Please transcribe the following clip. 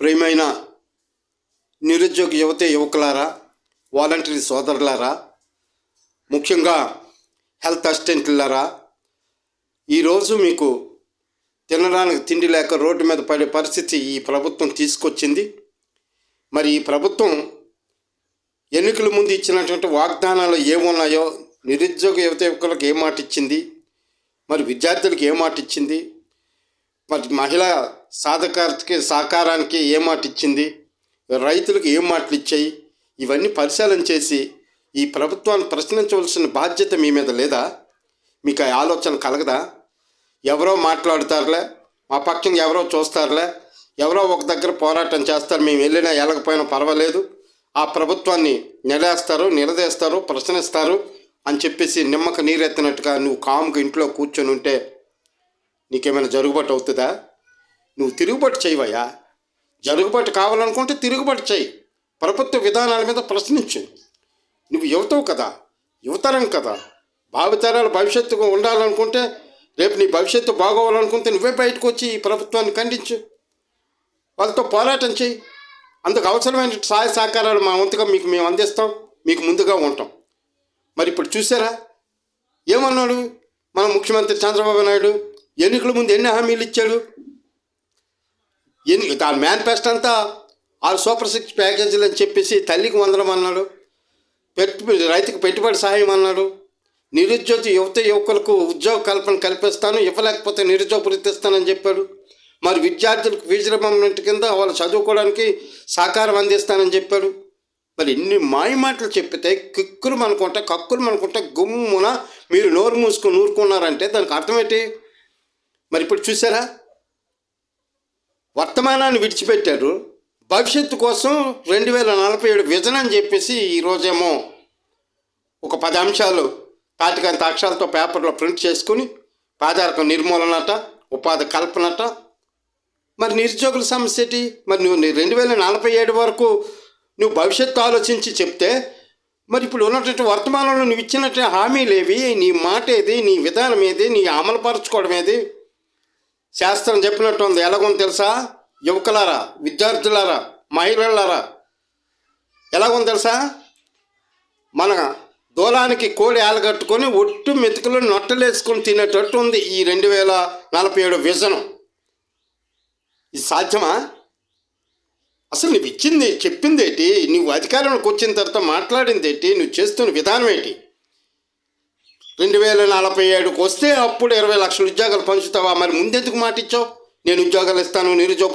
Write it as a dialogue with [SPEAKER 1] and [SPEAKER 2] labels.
[SPEAKER 1] ప్రియమైన నిరుద్యోగ యువత యువకులారా వాలంటరీ సోదరులారా ముఖ్యంగా హెల్త్ అసిస్టెంట్లారా ఈరోజు మీకు తినడానికి తిండి లేక రోడ్డు మీద పడే పరిస్థితి ఈ ప్రభుత్వం తీసుకొచ్చింది. మరి ఈ ప్రభుత్వం ఎన్నికల ముందు ఇచ్చినటువంటి వాగ్దానాలు ఏమున్నాయో నిరుద్యోగ యువత యువకులకు ఏ మాట ఇచ్చింది? మరి విద్యార్థులకు ఏ మాట ఇచ్చింది? మరి మహిళా సాధకారికి సహకారానికి ఏ మాట ఇచ్చింది? రైతులకు ఏం మాటలు ఇచ్చాయి? ఇవన్నీ పరిశీలన చేసి ఈ ప్రభుత్వాన్ని ప్రశ్నించవలసిన బాధ్యత మీ మీద లేదా? మీకు ఆ ఆలోచన కలగదా? ఎవరో మాట్లాడతారులే మా పక్షం ఎవరో చూస్తారులే ఎవరో ఒక దగ్గర పోరాటం చేస్తారు మేము వెళ్ళినా వెళ్ళకపోయినా పర్వాలేదు ఆ ప్రభుత్వాన్ని నిలేస్తారు నిలదీస్తారు ప్రశ్నిస్తారు అని చెప్పేసి నిమ్మక నీరెత్తినట్టుగా నువ్వు కాముగా ఇంట్లో కూర్చొని ఉంటే నీకేమైనా జరుగుబాటు అవుతుందా? నువ్వు తిరుగుబాటు చేయవయ్యా. జరుగుబాటు కావాలనుకుంటే తిరుగుబాటు చేయి. ప్రభుత్వ విధానాల మీద ప్రశ్నించు. నువ్వు యువతవు కదా యువతరం కదా. భావితరాలు భవిష్యత్తు ఉండాలనుకుంటే రేపు నీ భవిష్యత్తు బాగోవాలనుకుంటే నువ్వే బయటకు వచ్చి ఈ ప్రభుత్వాన్ని ఖండించు. వాళ్ళతో పోరాటం చేయి. అందుకు అవసరమైన సహాయ సహకారాలు మా వంతుగా మీకు మేము అందిస్తాం. మీకు ముందుగా ఉంటాం. మరి ఇప్పుడు చూసారా? ఏమన్నాడు మన ముఖ్యమంత్రి చంద్రబాబు నాయుడు? ఎన్నికల ముందు ఎన్ని హామీలు ఇచ్చాడు? ఎన్ని దాని మేనిఫెస్టో అంతా ఆరు సూపర్ సిక్స్ ప్యాకేజీలు అని చెప్పేసి తల్లికి వందడం అన్నాడు. పెట్టు రైతుకు పెట్టుబడి సహాయం అన్నాడు. నిరుద్యోగ యువత యువకులకు ఉద్యోగ కల్పన కల్పిస్తాను ఇవ్వలేకపోతే నిరుద్యోగ వృత్తి చెప్పాడు. మరి విద్యార్థులకు ఫీజు రిమంబర్మెంట్ కింద వాళ్ళు చదువుకోవడానికి సహకారం అందిస్తానని చెప్పాడు. మరి ఇన్ని మాయమాటలు చెప్పితే కిక్కులు అనుకుంటే కక్కులు అనుకుంటే గుమ్మున మీరు నోరు మూసుకొని ఊరుకున్నారంటే దానికి అర్థం ఏంటి? మరి ఇప్పుడు చూసారా? వర్తమానాన్ని విడిచిపెట్టారు. భవిష్యత్తు కోసం రెండు వేల నలభై ఏడు విజన్ అని చెప్పేసి ఈరోజేమో ఒక పది అంశాలు తాటికంత అక్షరాలతో పేపర్లో ప్రింట్ చేసుకుని పేదరికం నిర్మూలనట ఉపాధి కల్పనట. మరి నిరుద్యోగుల సమస్య ఏంటి? మరి నువ్వు రెండు వేల నలభై ఏడు వరకు నువ్వు భవిష్యత్తు ఆలోచించి చెప్తే మరి ఇప్పుడు ఉన్నటువంటి వర్తమానంలో నువ్వు ఇచ్చినట్టు హామీలు ఏవి? నీ మాట ఏది? నీ విధానం ఏది? నీ అమలుపరచుకోవడం ఏది? శాస్త్రం చెప్పినట్టు ఉంది ఎలాగుంది తెలుసా? యువకులారా విద్యార్థులారా మహిళలారా ఎలాగుంది తెలుసా? మన దూలానికి కోడి ఆలగట్టుకొని ఒట్టు మెతుకులు నొట్టలేసుకొని తినేటట్టు ఉంది ఈ రెండు వేల నలభై ఏడు విజనం. ఇది సాధ్యమా? అసలు నువ్వు ఇచ్చింది చెప్పింది ఏంటి నువ్వు అధికారంలోకి వచ్చిన తర్వాత మాట్లాడింది ఏంటి నువ్వు చేస్తున్న విధానం ఏంటి? రెండు వేల నలభై ఏడుకి వస్తే అప్పుడు ఇరవై లక్షల ఉద్యోగాలు పంచుతావా? మరి ముందెందుకు మాట ఇచ్చావు నేను ఉద్యోగాలు ఇస్తాను నిరుద్యోగులు